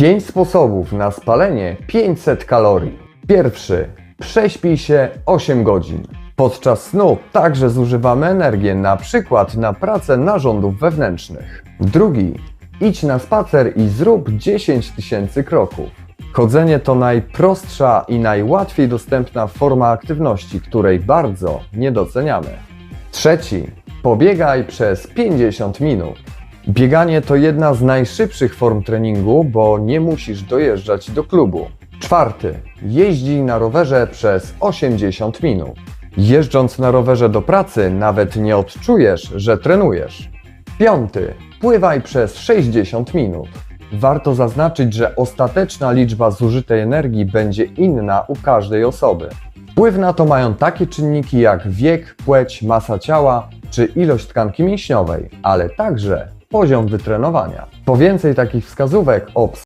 5 sposobów na spalenie 500 kalorii. Pierwszy. Prześpij się 8 godzin. Podczas snu także zużywamy energię, na przykład na pracę narządów wewnętrznych. Drugi. Idź na spacer i zrób 10 tysięcy kroków. Chodzenie to najprostsza i najłatwiej dostępna forma aktywności, której bardzo nie doceniamy. Trzeci. Pobiegaj przez 50 minut. Bieganie to jedna z najszybszych form treningu, bo nie musisz dojeżdżać do klubu. Czwarty. Jeździ na rowerze przez 80 minut. Jeżdżąc na rowerze do pracy, nawet nie odczujesz, że trenujesz. Piąty. Pływaj przez 60 minut. Warto zaznaczyć, że ostateczna liczba zużytej energii będzie inna u każdej osoby. Wpływ na to mają takie czynniki jak wiek, płeć, masa ciała czy ilość tkanki mięśniowej, ale także poziom wytrenowania. Po więcej takich wskazówek o